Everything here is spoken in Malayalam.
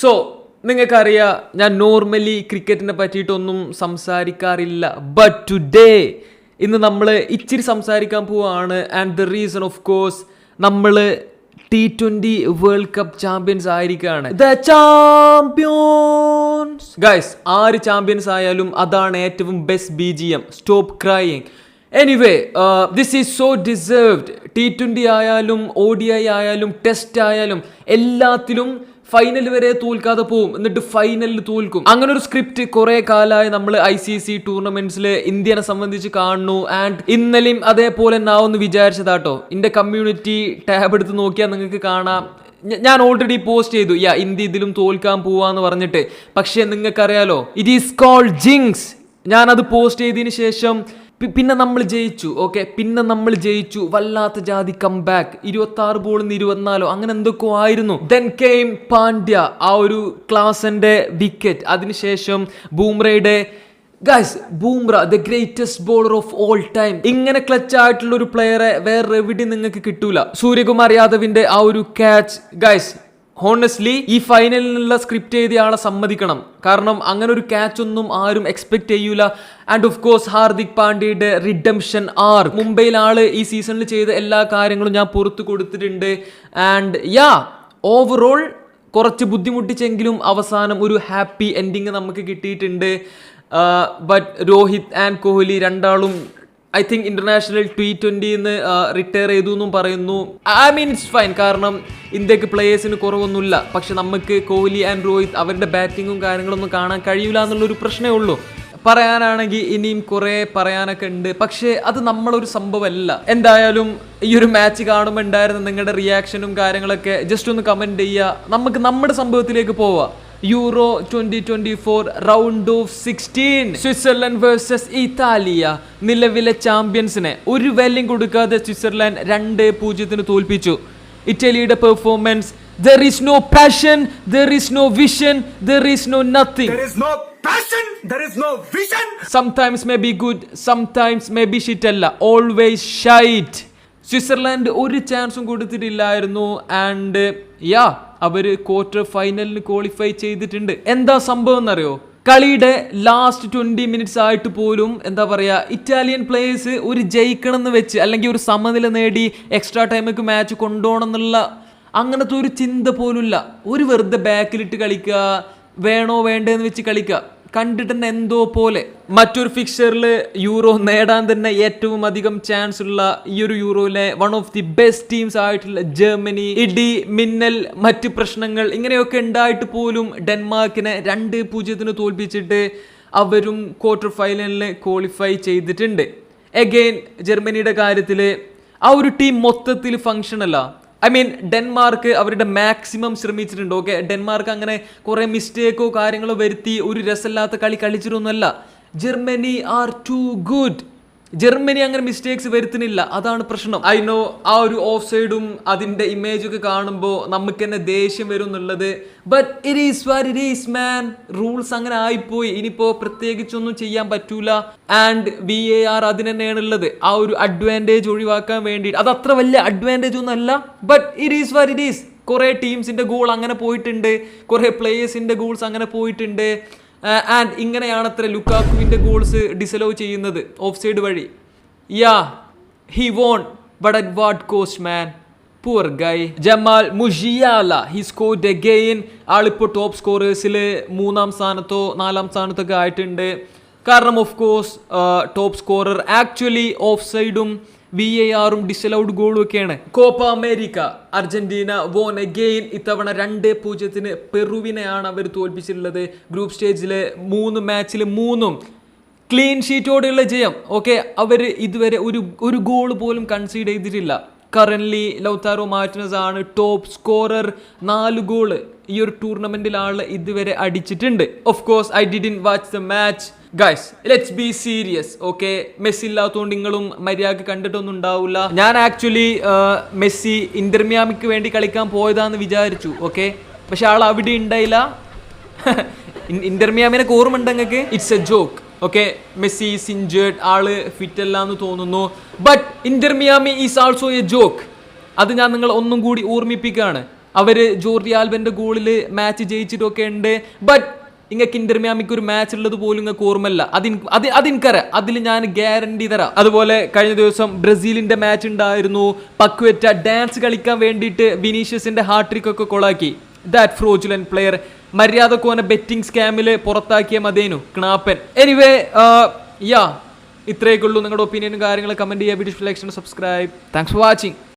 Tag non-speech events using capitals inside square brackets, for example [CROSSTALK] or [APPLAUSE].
സോ നിങ്ങൾക്കറിയാം ഞാൻ നോർമലി ക്രിക്കറ്റിനെ പറ്റിയിട്ടൊന്നും സംസാരിക്കാറില്ല. ബട്ട് ടുഡേ ഇന്ന് നമ്മൾ ഇച്ചിരി സംസാരിക്കാൻ പോവാണ്. And the reason of course നമ്മൾ T twenty world cup champions ആയിരിക്കുകയാണ് ദ ചാമ്പ്യൻസ് ഗൈസ് ആര് ചാമ്പ്യൻസ് ആയാലും അതാണ് ഏറ്റവും best B G M stop crying anyway this is so deserved T twenty ആയാലും ഒ ഡി ഐ ആയാലും ടെസ്റ്റ് ആയാലും എല്ലാത്തിലും ഫൈനൽ വരെ തോൽക്കാതെ പോവും. എന്നിട്ട് ഫൈനലിൽ തോൽക്കും. അങ്ങനെ ഒരു സ്ക്രിപ്റ്റ് കുറെ കാലമായി നമ്മൾ ഐ സി സി ടൂർണമെന്റ്സിൽ ഇന്ത്യനെ സംബന്ധിച്ച് കാണുന്നു. ആൻഡ് ഇന്നലെയും അതേപോലെ എന്നാവുമെന്ന് വിചാരിച്ചതാട്ടോ. എന്റെ കമ്മ്യൂണിറ്റി ടാബ് എടുത്ത് നോക്കിയാൽ നിങ്ങൾക്ക് കാണാം. ഞാൻ ഓൾറെഡി പോസ്റ്റ് ചെയ്തു. യാ ഇന്ത്യ ഇതിലും തോൽക്കാൻ പോവാന്ന് പറഞ്ഞിട്ട്. പക്ഷേ നിങ്ങൾക്കറിയാലോ ഇറ്റ് ഈസ് കോൾഡ് ജിങ്സ് ഞാനത് പോസ്റ്റ് ചെയ്തതിന് ശേഷം പിന്നെ നമ്മൾ ജയിച്ചു ഓക്കെ പിന്നെ നമ്മൾ ജയിച്ചു വല്ലാത്ത ജാതി കം ബാക്ക് ഇരുപത്തി ആറ് ബോളിൽ ഇരുപത്തിനാലോ അങ്ങനെ എന്തൊക്കെയോ ആയിരുന്നു. ദെൻ കെയിം പാണ്ഡ്യ ആ ഒരു ക്ലാസിന്റെ വിക്കറ്റ് അതിനുശേഷം ബൂംറയുടെ guys Bumrah the greatest bowler of all time ഇങ്ങനെ ക്ലച്ച് ആയിട്ടുള്ള ഒരു പ്ലെയറെ വേറെ എവിടെ നിങ്ങൾക്ക് കിട്ടൂല. സൂര്യകുമാർ യാദവിന്റെ ആ ഒരു ക്യാച്ച് ഗൈസ് ഹോണസ്റ്റ്ലി ഈ ഫൈനലിനുള്ള സ്ക്രിപ്റ്റ് എഴുതിയ ആളെ സമ്മതിക്കണം. കാരണം അങ്ങനെ ഒരു ക്യാച്ച് ഒന്നും ആരും എക്സ്പെക്ട് ചെയ്യൂല. ആൻഡ് ഓഫ് കോഴ്സ് ഹാർദിക് പാണ്ഡ്യയുടെ റിഡംഷൻ ആർ മുംബൈയിൽ ആൾ ഈ സീസണിൽ ചെയ്ത എല്ലാ കാര്യങ്ങളും ഞാൻ പുറത്തു കൊടുത്തിട്ടുണ്ട്. ആൻഡ് യാ ഓവറോൾ കുറച്ച് ബുദ്ധിമുട്ടിച്ചെങ്കിലും അവസാനം ഒരു ഹാപ്പി എൻഡിങ് നമുക്ക് കിട്ടിയിട്ടുണ്ട്. ബട്ട് രോഹിത് ആൻഡ് കോഹ്ലി രണ്ടാളും ഐ തിങ്ക് ഇന്റർനാഷണൽ ടി ട്വന്റിന്ന് റിട്ടയർ ചെയ്തു എന്നും പറയുന്നു. ഐ മീൻ ഇറ്റ്സ് ഫൈൻ കാരണം ഇന്ത്യയ്ക്ക് പ്ലേയേഴ്സിന് കുറവൊന്നുമില്ല. പക്ഷെ നമുക്ക് കോഹ്ലി ആൻഡ് രോഹിത് അവരുടെ ബാറ്റിങ്ങും കാര്യങ്ങളൊന്നും കാണാൻ കഴിയില്ല എന്നുള്ളൊരു പ്രശ്നമേ ഉള്ളൂ. പറയാനാണെങ്കിൽ ഇനിയും കുറേ പറയാനൊക്കെ ഉണ്ട്. പക്ഷേ അത് നമ്മളൊരു സംഭവമല്ല. എന്തായാലും ഈ ഒരു മാച്ച് കാണുമ്പോൾ ഉണ്ടായിരുന്ന നിങ്ങളുടെ റിയാക്ഷനും കാര്യങ്ങളൊക്കെ? ജസ്റ്റ് ഒന്ന് കമന്റ് ചെയ്യുക. നമുക്ക് നമ്മുടെ സംഭവത്തിലേക്ക് പോവാം. Euro twenty twenty four round of sixteen Switzerland versus Italia നിലവിലെ ചാമ്പ്യൻസിനെ ഒരു വെല്ലിംഗ് കൊടുക്കാതെ സ്വിറ്റ്സർലാൻഡ് രണ്ട് പൂജ്യത്തിന് തോൽപ്പിച്ചു. ഇറ്റലിയുടെ performance there is no passion there is no vision there is no nothing There passion, there is no vision. Sometimes may be good sometimes may be shit അല്ല ഓൾവേസ് ഷൈറ്റ് സ്വിറ്റ്സർലാൻഡ് ഒരു ചാൻസും കൊടുത്തിട്ടില്ലായിരുന്നു ആൻഡ് യാ അവർ ക്വാർട്ടർ ഫൈനലിന് ക്വാളിഫൈ ചെയ്തിട്ടുണ്ട്. എന്താ സംഭവം എന്നറിയോ? കളിയുടെ ലാസ്റ്റ് ട്വന്റി മിനിറ്റ്സ് ആയിട്ട് പോലും എന്താ പറയാ ഇറ്റാലിയൻ പ്ലേയേഴ്സ് ഒരു ജയിക്കണം എന്ന് വെച്ച് അല്ലെങ്കിൽ ഒരു സമനില നേടി എക്സ്ട്രാ ടൈമിലേക്ക് മാച്ച് കൊണ്ടുപോകണം എന്നുള്ള അങ്ങനത്തെ ഒരു ചിന്ത പോലുമില്ല. ഒരു വെറുതെ ബാക്കിലിട്ട് കളിക്കുക വേണോ വേണ്ടെന്ന് വെച്ച് കളിക്കുക. കണ്ടിട്ട് തന്നെ എന്തോ പോലെ. മറ്റൊരു ഫിക്ചറിൽ യൂറോ നേടാൻ തന്നെ ഏറ്റവും അധികം ചാൻസ് ഉള്ള ഈ ഒരു യൂറോയിലെ one of the best teams ആയിട്ടുള്ള ജർമ്മനി ഇടി മിന്നൽ മറ്റ് പ്രശ്നങ്ങൾ ഇങ്ങനെയൊക്കെ ഉണ്ടായിട്ട് പോലും ഡെൻമാർക്കിനെ രണ്ട് പൂജ്യത്തിന് തോൽപ്പിച്ചിട്ട് അവരും ക്വാർട്ടർ ഫൈനലിന് ക്വാളിഫൈ ചെയ്തിട്ടുണ്ട്. എഗെയിൻ ജർമ്മനിയുടെ കാര്യത്തിൽ ആ ഒരു ടീം മൊത്തത്തിൽ ഫങ്ഷനല്ല ഐ മീൻ ഡെൻമാർക്ക് അവരുടെ മാക്സിമം ശ്രമിച്ചിട്ടുണ്ട് ഓക്കെ ഡെൻമാർക്ക് അങ്ങനെ കുറേ മിസ്റ്റേക്കോ കാര്യങ്ങളോ വരുത്തി ഒരു രസമില്ലാത്ത കളി കളിച്ചിട്ടൊന്നുമല്ല. Germany are too good Germany അങ്ങനെ മിസ്റ്റേക്സ് വരുത്തുന്നില്ല. അതാണ് പ്രശ്നം. ഐ നോ ആ ഒരു ഓഫ് സൈഡും അതിന്റെ ഇമേജ് ഒക്കെ കാണുമ്പോൾ നമുക്ക് തന്നെ ദേഷ്യം വരും എന്നുള്ളത്. But it is it is man rules അങ്ങനെ ആയിപ്പോയി. ഇനിയിപ്പോ പ്രത്യേകിച്ചൊന്നും ചെയ്യാൻ പറ്റൂല. ആൻഡ് വി എ ആർ അതിന് തന്നെയാണ് ഉള്ളത്. ആ ഒരു അഡ്വാന്റേജ് ഒഴിവാക്കാൻ വേണ്ടി അത് അത്ര വലിയ അഡ്വാന്റേജ് ഒന്നല്ല. But it is what it is കുറേ ടീംസിന്റെ ഗോൾ അങ്ങനെ പോയിട്ടുണ്ട്. കുറേ പ്ലേയേഴ്സിന്റെ ഗോൾസ് അങ്ങനെ പോയിട്ടുണ്ട്. ആൻഡ് ഇങ്ങനെയാണ് അത്ര ലുക്കാക്കുവിന്റെ ഗോൾസ് ഡിസലോ ചെയ്യുന്നത്. ഓഫ് സൈഡ് വഴി. Yeah he won but at what cost man poor guy Jamal Musiala he scored again ആളിപ്പോൾ top സ്കോറേഴ്സിൽ മൂന്നാം സ്ഥാനത്തോ നാലാം സ്ഥാനത്തൊക്കെ ആയിട്ടുണ്ട്. കാരണം of course top scorer actually off സൈഡും വി എ ആറും ഡിസലൗഡ് ഗോളും ഒക്കെയാണ്. Copa America Argentina won again ഇത്തവണ രണ്ട് പൂജ്യത്തിന് പെറുവിനെയാണ് അവർ തോൽപ്പിച്ചിട്ടുള്ളത്. ഗ്രൂപ്പ് സ്റ്റേജിലെ മൂന്ന് മാച്ചിൽ മൂന്നും. ക്ലീൻ ഷീറ്റോടെയുള്ള ജയം. ഓക്കെ അവർ ഇതുവരെ ഒരു ഒരു ഗോൾ പോലും കൺസീഡ് ചെയ്തിട്ടില്ല. കറൻലി ലൗത്താറോ മാർട്ടിനസ് ആണ് ടോപ്പ് സ്കോറർ നാല് ഗോൾ ഈ ഒരു ടൂർണമെന്റിൽ ആൾ ഇതുവരെ അടിച്ചിട്ടുണ്ട്. Of course I didn't watch the match guys let's be serious okay Messi ഇല്ലാത്തതുകൊണ്ട് നിങ്ങളും മര്യാദ കണ്ടിട്ടൊന്നും ഉണ്ടാവില്ല. ഞാൻ ആക്ച്വലി മെസ്സി ഇന്റർമിയാമിക്ക് വേണ്ടി കളിക്കാൻ പോയതാന്ന് വിചാരിച്ചു ഓക്കെ പക്ഷെ ആൾ അവിടെ ഉണ്ടായില്ല. [LAUGHS] ഇന്റർമിയാമിനെ നിങ്ങൾക്ക്? It's a joke okay Messi is all fit അല്ല എന്ന് തോന്നുന്നു but Inter Miami is also a joke അത് ഞാൻ നിങ്ങൾ ഒന്നും കൂടി ഓർമ്മിപ്പിക്കുകയാണ്. അവർ ജോർജി ആൽബന്റെ ഗോളിൽ മാച്ച് ജയിച്ചിട്ടൊക്കെ ഉണ്ട്. ബട്ട് ഇങ്ങക്ക് ഇന്റർ മിയാമിക്ക് ഒരു മാച്ച് ഉള്ളത് പോലും ഇങ്ങക്ക് ഓർമ്മല്ല അതിൻ അത് അതെനിക്കറിയാം അതിൽ ഞാൻ ഗ്യാരണ്ടി തരാം. അതുപോലെ കഴിഞ്ഞ ദിവസം ബ്രസീലിന്റെ മാച്ച് ഉണ്ടായിരുന്നു. പക്വറ്റ ഡാൻസ് കളിക്കാൻ വേണ്ടിയിട്ട് വിനീഷ്യസിന്റെ ഹാട്രിക് ഒക്കെ കൊളാക്കി. ദാറ്റ് ഫ്രോജുലൻ പ്ലെയർ മര്യാദയ്ക്ക് കോന ബെറ്റിംഗ് സ്കാമിൽ പുറത്താക്കിയ മതേനു ക്നാപ്പൻ. എനിവേ യാ ഇത്രയൊക്കെ ഉള്ളൂ നിങ്ങളുടെ ഒപ്പീനിയനും കാര്യങ്ങളും. കമന്റ് ചെയ്യുക video like subscribe thanks for watching